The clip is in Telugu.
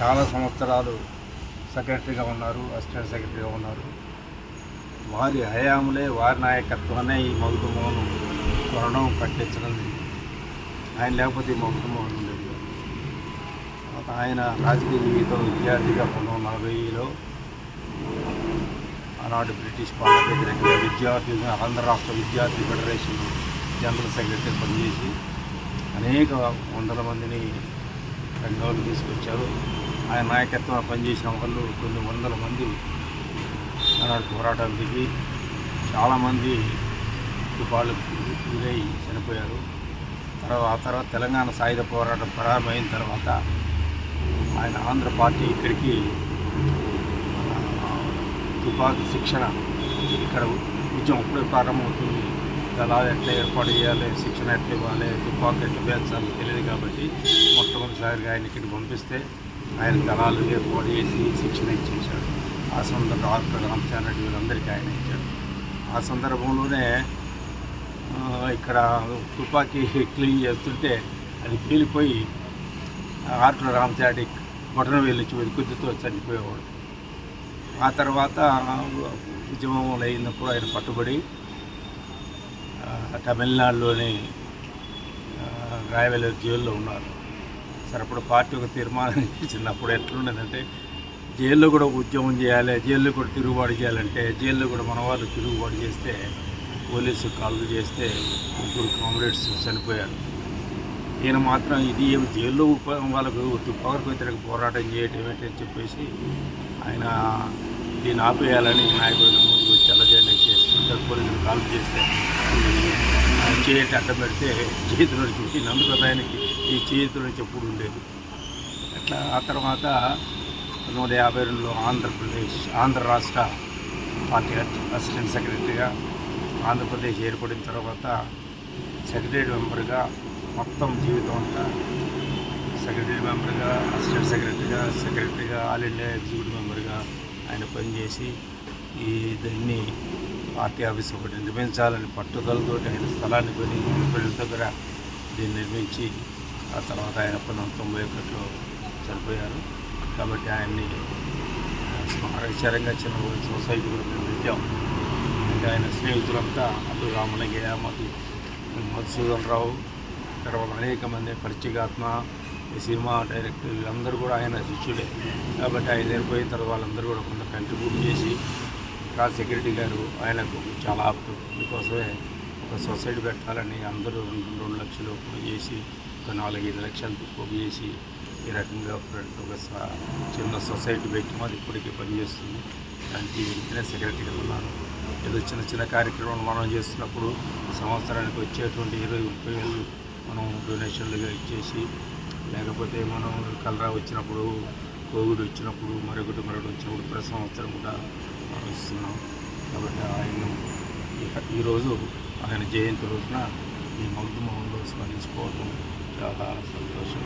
చాలా సంవత్సరాలు సెక్రటరీగా ఉన్నారు అసిస్టెంట్ సెక్రటరీగా ఉన్నారు. వారి హయాములే వారి నాయకత్వమే ఈ మగుడు మోహన్ కొనడం కట్టించడం ఆయన లేకపోతే ఈ మగుడు మోహన్ ఉండేది. తర్వాత ఆయన రాజకీయ జీవితం విద్యార్థిగా పంతొమ్మిది నలభైలో ఆనాడు బ్రిటిష్ పార్లమెంట్ దగ్గర విద్యార్థి ఆంధ్ర రాష్ట్ర విద్యార్థి ఫెడరేషన్ జనరల్ సెక్రటరీ పనిచేసి అనేక వందల మందిని రంగంలో తీసుకొచ్చారు. ఆయన నాయకత్వం పనిచేసిన వాళ్ళు కొన్ని వందల మంది ఆనాడు పోరాటాలు దిగి చాలామంది తుపాలు గురై చనిపోయారు. తర్వాత తర్వాత తెలంగాణ సాయుధ పోరాటం ప్రారంభమైన తర్వాత ఆయన ఆంధ్ర పార్టీ ఇక్కడికి తుపాకు తుపాకీ శిక్షణ ఇక్కడ ఉద్యమం అప్పుడే ప్రారంభమవుతుంది. దళాలు ఎట్లా ఏర్పాటు చేయాలి శిక్షణ ఎట్లా ఇవ్వాలి తుపాకీ ఎట్లా పెంచాలి తెలియదు కాబట్టి మొట్టమొదటిసారిగా ఆయన ఇక్కడికి పంపిస్తే ఆయన దళాలు ఏర్పాటు చేసి శిక్షణ ఇచ్చేశాడు. ఆ సందర్భంలో డాక్టర్ రామచంద్రెడ్డి వీళ్ళందరికీ ఆయన ఇచ్చాడు ఆ సందర్భంలోనే ఇక్కడ తుపాకీ క్లీన్ చేస్తుంటే అది పేలిపోయి ఆర్టుల రామచాడి బొటన వెళ్ళి వెలుకుద్దుతో చనిపోయేవాడు. ఆ తర్వాత ఉద్యమం అయినప్పుడు ఆయన పట్టుబడి తమిళనాడులోని ఆ, జైల్లో ఉన్నారు. సరే అప్పుడు పార్టీ ఒక తీర్మానం చిన్నప్పుడు ఎట్లుండేదంటే జైల్లో కూడా ఉద్యమం చేయాలి జైల్లో కూడా తిరుగుబాటు చేయాలంటే జైల్లో కూడా మన వాళ్ళు తిరుగుబాటు చేస్తే పోలీసు కాల్లు చేస్తే ముగ్గురు కామ్రేడ్స్ చనిపోయారు. ఈయన మాత్రం ఇది జైల్లో వాళ్ళకు తుపాకు వ్యతిరేక పోరాటం చేయటం ఏంటి అని చెప్పేసి ఆయన దీన్ని ఆపేయాలని నాయకుడు ముందుకు వచ్చి చేస్తుంటారు పోలీసులు కాల్ చేస్తే ఆయన అడ్డం పెడితే చేతిలో చూసి నందుకు ఆయనకి ఈ చేతిలో నుంచి ఎప్పుడు ఉండేది? అట్లా ఆ తర్వాత పంతొమ్మిది వందల యాభై రెండులో ఆంధ్రప్రదేశ్ ఆంధ్ర రాష్ట్ర పార్టీ అసిస్టెంట్ సెక్రటరీగా ఆంధ్రప్రదేశ్ ఏర్పడిన తర్వాత సెక్రటరీ మెంబర్గా మొత్తం జీవితం అంతా సెక్రటరీ మెంబర్గా అసిస్టెంట్ సెక్రటరీగా సెక్రటరీగా ఆల్ ఇండియా ఎగ్జిక్యూటివ్ మెంబర్గా ఆయన పనిచేసి ఈ దీన్ని పార్టీ ఆఫీస్ ఒకటి నిర్మించాలని పట్టుదలతో ఆయన స్థలాన్ని కొని పిల్లల దగ్గర దీన్ని నిర్మించి ఆ తర్వాత ఆయన పంతొమ్మిది తొంభై ఒకటిలో చనిపోయారు. కాబట్టి ఆయన్ని స్మారకచరంగా చిన్న సొసైటీ కూడా మేము పెట్టాం. ఇంకా ఆయన స్నేహితులంతా అటు రామలింగయ్య మధు మధుసూదన్ రావు తర్వాత అనేక మంది పరిచయాత్మ ఈ సినిమా డైరెక్టర్ వీళ్ళందరూ కూడా ఆయన శిష్యుడే కాబట్టి ఆయన చనిపోయిన తర్వాత వాళ్ళందరూ కూడా కొంత కంట్రిబ్యూట్ చేసి రా సెక్రటరీ గారు ఆయనకు చాలా ఆప్తు అందుకోసమే ఒక సొసైటీ పెట్టాలని అందరూ రెండు రెండు లక్షలు చేసి ఒక నాలుగైదు లక్షలు పోగు చేసి ఈ రకంగా ఫ్రంట్ ఒక స- చిన్న సొసైటీ పెట్టి మాది ఇప్పటికీ పనిచేస్తుంది. దానికి వెంటనే సెక్రటరీగా ఉన్నాను ఏదో చిన్న చిన్న కార్యక్రమాలు మనం చేస్తున్నప్పుడు సంవత్సరానికి వచ్చేటువంటి ఇరవై ముప్పై వేలు మనం డొనేషన్లుగా ఇచ్చేసి లేకపోతే మనం కలరా వచ్చినప్పుడు కోవిడ్ వచ్చినప్పుడు మరొకటి మరొకటి వచ్చినప్పుడు ప్రతి సంవత్సరం కూడా మనం ఇస్తున్నాం. కాబట్టి ఆయన ఈరోజు ఆయన జయంతి రోజున ఈ మగ్ధు మోహన్లో స్మరించుకోవడం చాలా సంతోషం